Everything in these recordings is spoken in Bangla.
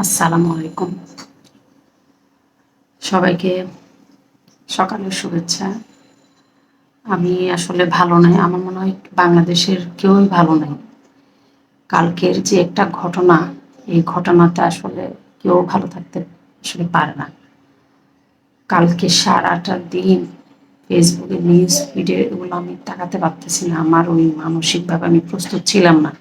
আসসালামু আলাইকুম। সবাইকে সকালের শুভেচ্ছা। আমি আসলে ভালো নাই, আমার মনে হয় বাংলাদেশের কেউই ভালো নাই। কালকের যে একটা ঘটনা, এই ঘটনাতে আসলে কেউ ভালো থাকতে আসলে পারে না। কালকে সারাটা দিন ফেসবুকে নিউজ ফিডে এগুলো আমি তাকাতে পারতেছি না, আমার ওই মানসিকভাবে আমি প্রস্তুত ছিলাম না।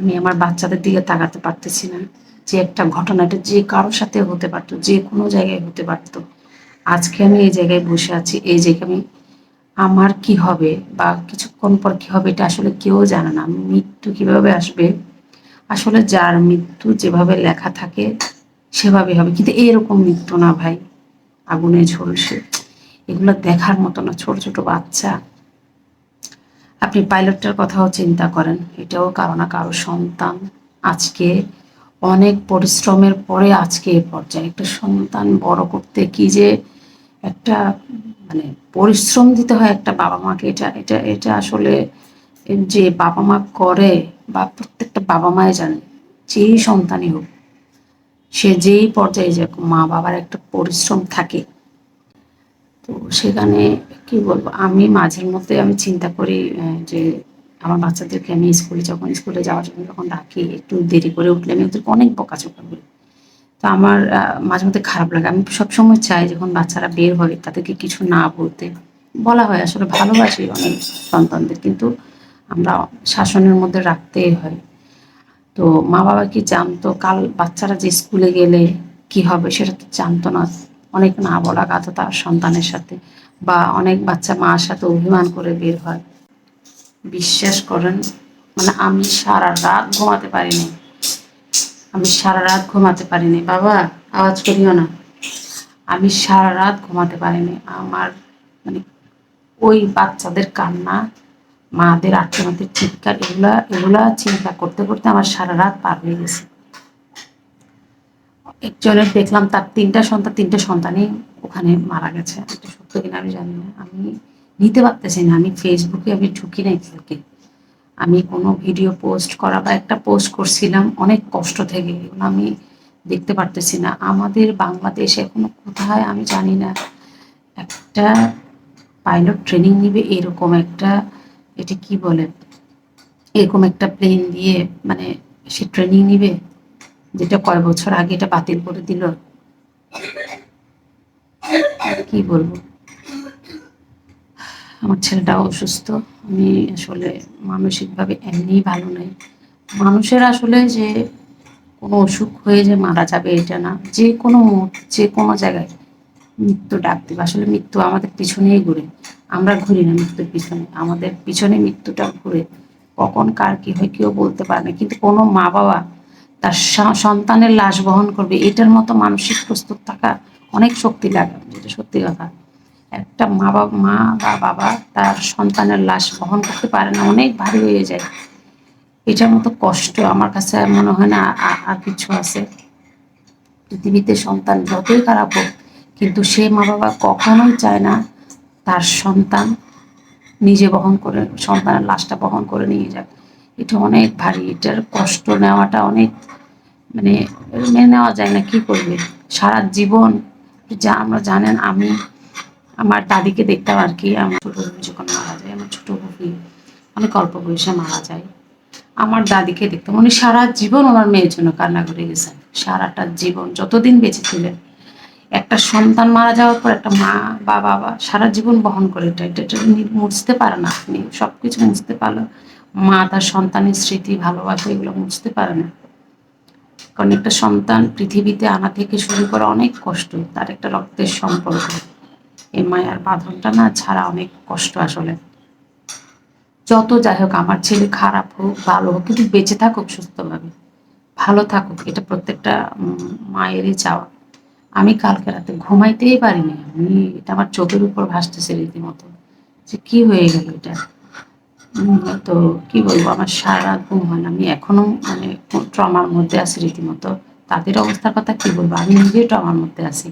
আমি আমার বাচ্চাদের দিকে তাকাতে পারতেছি না যে একটা ঘটনাটা যে কারোর সাথে হতে পারতো, যে কোনো জায়গায় হতে পারতো। আজকে আমি এই জায়গায় বসে আছি, এই জায়গায় আমি, আমার কি হবে বা কিছুক্ষণ পর কি হবে এটা আসলে কেউ জানে না। মৃত্যু কীভাবে আসবে? আসলে যার মৃত্যু যেভাবে লেখা থাকে, সেভাবে হবে। কিন্তু এরকম মৃত্যু না ভাই। আগুনে ঝলসে। এগুলো দেখার মতো না, ছোট ছোট বাচ্চা। আপনি পাইলটটার কথাও চিন্তা করেন। এটাও কারও না কারও সন্তান। আজকে অনেক পরিশ্রমের পরে আজকে এ পর্যায়ে একটা সন্তান বড় করতে কি যে একটা মানে পরিশ্রম দিতে হয় একটা বাবা মাকে, এটা এটা এটা আসলে যে বাবা মা করে বা প্রত্যেকটা বাবা মায় জানে, যেই সন্তানই হোক, সে যেই পর্যায়ে যাক মা বাবার একটা পরিশ্রম থাকে। তো সেখানে কি বলব, আমি মাঝের মধ্যে আমি চিন্তা করি যে আমার বাচ্চাদেরকে আমি স্কুলে যখন স্কুলে যাওয়ার জন্য যখন ডাকি, একটু দেরি করে উঠলে আমি ওদেরকে অনেক বকাচোকা করি। তো আমার মাঝে মধ্যে খারাপ লাগে। আমি সবসময় চাই যখন বাচ্চারা বের হয় তাদেরকে কিছু না বলতে। বলা হয় আসলে ভালোবাসি অনেক সন্তানদের, কিন্তু আমরা শাসনের মধ্যে রাখতেই হয়। তো মা বাবা কি জানতো, কাল বাচ্চারা যে স্কুলে গেলে কি হবে সেটা তো জানতো না। অনেক না বলা কথা তার সন্তানের সাথে বা অনেক বাচ্চা মার সাথে অভিমান করে বের হয়। বিশ্বাস করেন মানে আমি সারা রাত ঘুমাতে পারিনি। আমি সারা রাত ঘুমাতে পারিনি। বাবা, আওয়াজ করিও না। আমি সারা রাত ঘুমাতে পারিনি। আমার মানে ওই বাচ্চাদের কান্না, মাদের আত্মনাদের চিৎকার, এগুলা এগুলা চিন্তা করতে করতে আমার সারা রাত পার হয়ে গেছে। একজনের দেখলাম তার তিনটা সন্তান তিনটা সন্তানই ওখানে মারা গেছে। সত্য কিনা আমি জানি না। আমি নিতে পারতেছি না। আমি ফেসবুকে আমি ঢুকি নাই থেকে আমি কোনো ভিডিও পোস্ট করা বা একটা পোস্ট করছিলাম অনেক কষ্ট থেকে। এগুলো আমি দেখতে পারতেছি না। আমাদের বাংলাদেশ এখনও কোথায় আমি জানি না। একটা পাইলট ট্রেনিং নিবে এরকম একটা, এটা কি বলে? এরকম একটা প্লেন দিয়ে মানে সে ট্রেনিং নিবে? যেটা কয় বছর আগে এটা বাতিল করে দিল? কি বলব? আমার ছেলেটাও অসুস্থ। আমি আসলে মানসিকভাবে এমনিই ভালো নাই। মানুষের আসলে যে কোনো অসুখ হয়ে যে মারা যাবে এটা না, যে কোনো যে কোনো জায়গায় মৃত্যু ডাক দেবে। আসলে মৃত্যু আমাদের পিছনেই ঘুরে। আমরা ঘুরি না মৃত্যুর পিছনে। আমাদের পিছনে মৃত্যুটা ঘুরে। কখন কার কি হয় কেউ বলতে পারে না। কিন্তু কোনো মা বাবা তার সন্তানের লাশ বহন করবে। এটার মতো মানসিক প্রস্তুত থাকা অনেক শক্তি লাগে যেটা সত্যি কথা। একটা মা বাবা, মা বা বাবা তার সন্তানের লাশ বহন করতে পারে না, অনেক ভারী হয়ে যায়। এটার মতো কষ্ট আমার কাছে মনে হয় না আর কিছু আছে। পৃথিবীতে সন্তান যতই খারাপ হোক, কিন্তু সে মা বাবা কখনোই চায় না তার সন্তান নিজে বহন করে, সন্তানের লাশটা বহন করে নিয়ে যাক। এটা অনেক ভারী, এটার কষ্ট নেওয়াটা অনেক মানে মেনে নেওয়া যায় না, কি করবে? সারা জীবন, যা আমরা জানেন, আমি, আমার দাদিকে দেখতাম আর কি, আমার ছোট বুবি যখন মারা যায়, আমার ছোট বুবি অনেক অল্প বয়সে মারা যায়। আমার দাদিকে দেখতাম, উনি সারা জীবন ওনার মেয়ের জন্য কান্না করে গেছেন, সারাটা জীবন, যতদিন বেঁচে ছিলেন। একটা সন্তান মারা যাওয়ার পর একটা মা বা বাবা, সারা জীবন বহন করে এটা এটা মুছতে পারে না আপনি সব কিছু মুছতে পারল। মা তার সন্তানের স্মৃতি, ভালোবাসা এগুলো মুছতে পারে না। কারণ একটা সন্তান পৃথিবীতে আনা থেকে শুরু করা অনেক কষ্ট, তার একটা রক্তের সম্পর্ক। এই মায়ার বাঁধনটা না ছাড়া অনেক কষ্ট আসলে। যত যাই হোক, আমার ছেলে খারাপ হোক, ভালো হোক, কিন্তু বেঁচে থাকুক সুস্থভাবে। ভালো থাকুক, এটা প্রত্যেকটা মায়েরই চাওয়া। আমি কালকে রাতে ঘুমাইতেই পারিনি। আমি, এটা আমার চোখের উপর ভাসতেছে রীতিমতো। যে কি হয়ে গেল এটা? তো কি বলব, আমার সারা ঘুম হয় না। আমি এখনও মানে ট্রমার মধ্যে আছি রীতিমতো। তাদের অবস্থার কথা কি বলব? আমি নিজেই ট্রমার মধ্যে আছি।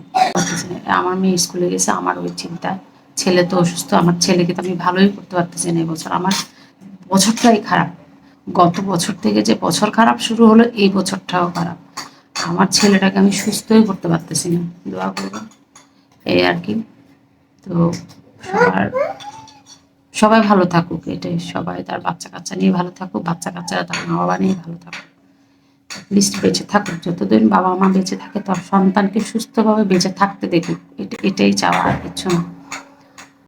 আমার মেয়ে স্কুলে গেছে, আমার ওই চিন্তা। ছেলে তো অসুস্থ, আমার ছেলেকে তো আমি ভালোই করতে পারতেছি না এবছর আমার বছরটাই খারাপ। গত বছর থেকে যে বছর খারাপ শুরু হলো, এই বছরটাও খারাপ। আমার ছেলেটাকে আমি সুস্থই করতে পারতেছি না। দোয়া করব এই আর কি। তো সবার সবাই ভালো থাকুক, এটাই সবাই, তার বাচ্চা কাচ্চা নিয়ে ভালো থাকুক, বাচ্চা কাচ্চারা তার মা বাবা নিয়ে ভালো থাকুক। লিস্ট বেঁচে থাকুক, যতদিন বাবা মা বেঁচে থাকে, তার সন্তানকে সুস্থভাবে বেঁচে থাকতে দেখুক, এটা, এটাই চাওয়া আর কিছু না।